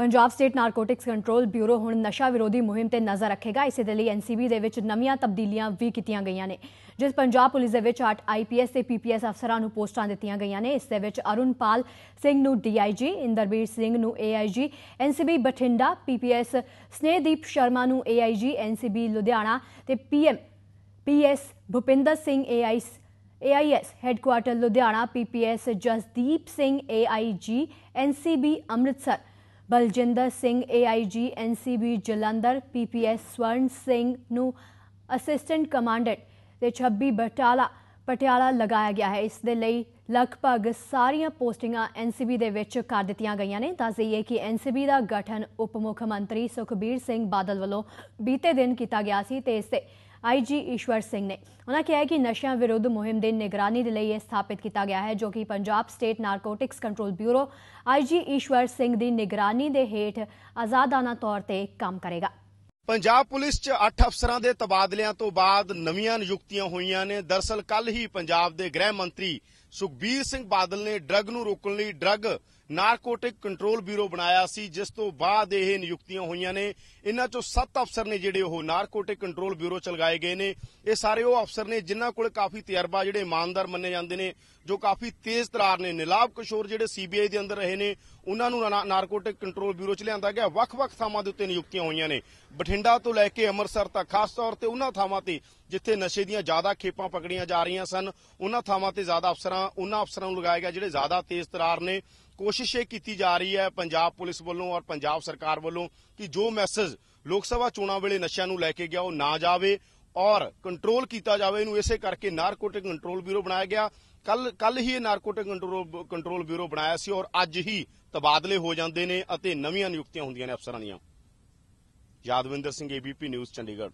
Punjab state narcotics control bureau ਹੁਣ ਨਸ਼ਾ ਵਿਰੋਧੀ ਮੁਹਿੰਮ ਤੇ ਨਜ਼ਰ ਰੱਖੇਗਾ। ਇਸੇ ਦੇ ਲਈ ਐਨਸੀਬੀ ਦੇ ਵਿੱਚ ਨਵੀਆਂ ਤਬਦੀਲੀਆਂ ਵੀ ਕੀਤੀਆਂ ਗਈਆਂ ਨੇ, ਜਿਸ ਪੰਜਾਬ ਪੁਲਿਸ ਦੇ ਵਿੱਚ 8 ਆਈਪੀਐਸ ਤੇ ਪੀਪੀਐਸ ਅਫਸਰਾਂ ਨੂੰ ਪੋਸਟਾਂ ਦਿੱਤੀਆਂ ਗਈਆਂ ਨੇ। ਇਸ ਦੇ ਵਿੱਚ ਅਰੁਣਪਾਲ ਸਿੰਘ ਨੂੰ ਡੀਆਈਜੀ ਇੰਦਰਬੀਰ ਸਿੰਘ ਨੂੰ AIG NCB Bathinda PPS Snehdeep Sharma ਨੂੰ ਏਆਈਜੀ ਐਨਸੀਬੀ ਲੁਧਿਆਣਾ ਤੇ PM PS Bhupinder Singh AIS AIS headquarter Ludhiana PPS Jasdeep Singh AIG NCB Amritsar Baljinder Singh AIG NCB Jalandhar PPS Swaran Singh ਨੂੰ assistant commandant ਤੇ 26 ਬਟਾਲਾ, ਪਟਿਆਲਾ ਲਗਾਇਆ ਗਿਆ ਹੈ। ਇਸ ਦੇ ਲਈ ਲਗਭਗ ਸਾਰੀਆਂ ਪੋਸਟਿੰਗਾਂ ਐਨਸੀਬੀ ਦੇ ਵਿੱਚ ਕਰ ਦਿੱਤੀਆਂ ਗਈਆਂ ਨੇ। ਦੱਸ ਦਈਏ ਕਿ ਐਨਸੀਬੀ ਦਾ ਗਠਨ ਉਪ ਮੁੱਖ ਮੰਤਰੀ ਸੁਖਬੀਰ ਸਿੰਘ ਬਾਦਲ ਵੱਲੋਂ ਬੀਤੇ ਦਿਨ ਕੀਤਾ ਗਿਆ ਸੀ ਤੇ ਇਸ ਤੇ ਆਈਜੀ ਈਸ਼ਵਰ ਸਿੰਘ ਨੇ। ਉਹਨਾਂ ਕਿਹਾ ਕਿ ਨਸ਼ਿਆਂ ਵਿਰੁੱਧ ਮੁਹਿੰਮ ਦੇ ਨਿਗਰਾਨੀ ਦੇ ਲਈ ਇਹ ਸਥਾਪਿਤ ਕੀਤਾ ਗਿਆ ਹੈ, ਜੋ ਕਿ Punjab state narcotics control bureau IG Ishwar Singh ਦੀ ਨਿਗਰਾਨੀ ਦੇ ਹੇਠ ਆਜ਼ਾਦਾਨਾ ਤੌਰ ਤੇ ਕੰਮ ਕਰੇਗਾ। ਪੰਜਾਬ ਪੁਲਿਸ 'ਚ 8 ਅਫਸਰਾਂ ਦੇ ਤਬਾਦਲਿਆਂ ਤੋਂ ਬਾਅਦ ਨਵੀਆਂ ਨਿਯੁਕਤੀਆਂ ਹੋਈਆਂ ਨੇ। ਦਰਸਲ ਕੱਲ ਹੀ ਪੰਜਾਬ ਦੇ ਗ੍ਰਹਿ ਮੰਤਰੀ ਸੁਖਬੀਰ ਸਿੰਘ ਬਾਦਲ ਨੇ ਡਰੱਗ ਨੂੰ ਰੋਕਣ ਲਈ ਡਰੱਗ ਨਾਰਕੋਟਿਕ ਕੰਟਰੋਲ ਬਿਊਰੋ ਬਣਾਇਆ ਸੀ, ਜਿਸ ਤੋਂ ਬਾਅਦ ਇਹ ਨਿਯੁਕਤੀਆਂ ਹੋਈਆਂ ਨੇ। ਇਹਨਾਂ ਚੋਂ 7 ਅਫਸਰ ਨੇ ਜਿਹੜੇ ਉਹ ਨਾਰਕੋਟਿਕ ਕੰਟਰੋਲ ਬਿਊਰੋ ਚ ਲਗਾਏ ਗਏ ਨੇ। ਇਹ ਸਾਰੇ ਉਹ ਅਫਸਰ ਨੇ ਜਿਨ੍ਹਾਂ ਕੋਲ ਕਾਫੀ ਤਜਰਬਾ ਜਿਹੜੇ ਇਮਾਨਦਾਰ ਮੰਨੇ ਜਾਂਦੇ ਨੇ, ਜੋ ਕਾਫੀ ਤੇਜ਼ ਤਰਾਰ ਨੇ। ਨਿਲਾਬ ਕਿਸ਼ੋਰ ਜਿਹੜੇ ਸੀਬੀਆਈ ਦੇ ਅੰਦਰ ਰਹੇ ਨੇ, ਉਹਨਾਂ ਨੂੰ, ਨਾਰਕੋਟਿਕ ਕੰਟਰੋਲ ਬਿਊਰੋ ਚ ਲਿਆਂਦਾ ਗਿਆ। ਵੱਖ-ਵੱਖ ਥਾਵਾਂ ਦੇ ਉੱਤੇ ਨਿਯੁਕਤੀਆਂ ਹੋਈਆਂ ਨੇ। ਬਠਿੰਡਾ ਤੋਂ ਲੈ ਕੇ ਅੰਮ੍ਰਿਤਸਰ ਤੱਕ, ਖਾਸ ਤੌਰ ਤੇ ਉਹਨਾਂ ਥਾਵਾਂ ਤੇ, ਜਿੱਥੇ ਨਸ਼ੇ ਦੀਆਂ ਜ਼ਿਆਦਾ ਖੇਪਾਂ ਪਕੜੀਆਂ ਜਾ ਰਹੀਆਂ ਸਨ, ਉਹਨਾਂ ਥਾਵਾਂ ਤੇ ਜ਼ਿਆਦਾ ਅਫਸਰਾਂ ਉਹਨਾਂ ਅਫਸਰਾਂ ਨੂੰ ਲਗਾਇਆ ਗਿਆ ਜਿਹੜੇ ਜ਼ਿਆਦਾ ਤੇਜ਼ ਤਰਾਰ ਨੇ। ਕੋਸ਼ਿਸ਼ ਇਹ ਕੀਤੀ ਜਾ ਰਹੀ ਹੈ ਪੰਜਾਬ ਪੁਲਿਸ ਵੱਲੋਂ ਔਰ ਪੰਜਾਬ ਸਰਕਾਰ ਵੱਲੋਂ ਕਿ ਜੋ ਮੈਸੇਜ ਲੋਕ ਸਭਾ ਚੋਣਾਂ ਵੇਲੇ ਨਸ਼ਿਆਂ ਨੂੰ ਲੈ ਕੇ ਗਿਆ ਉਹ ਨਾ ਜਾਵੇ ਔਰ ਕੰਟਰੋਲ ਕੀਤਾ ਜਾਵੇ। ਇਹਨੂੰ ਇਸੇ ਕਰਕੇ ਨਾਰਕੋਟਿਕ ਕੰਟਰੋਲ ਬਿਊਰੋ ਬਣਾਇਆ ਗਿਆ। ਕੱਲ ਕੱਲ ਹੀ ਇਹ ਨਾਰਕੋਟਿਕ ਕੰਟਰੋਲ ਕੰਟਰੋਲ ਬਿਊਰੋ ਬਣਾਇਆ ਸੀ ਔਰ ਅੱਜ ਹੀ ਤਬਾਦਲੇ ਹੋ ਜਾਂਦੇ ਨੇ ਅਤੇ ਨਵੀਆਂ ਨਿਯੁਕਤੀਆਂ ਹੁੰਦੀਆਂ ਨੇ ਅਫਸਰਾਂ ਦੀਆਂ। Yadvinder Singh ABP news Chandigarh.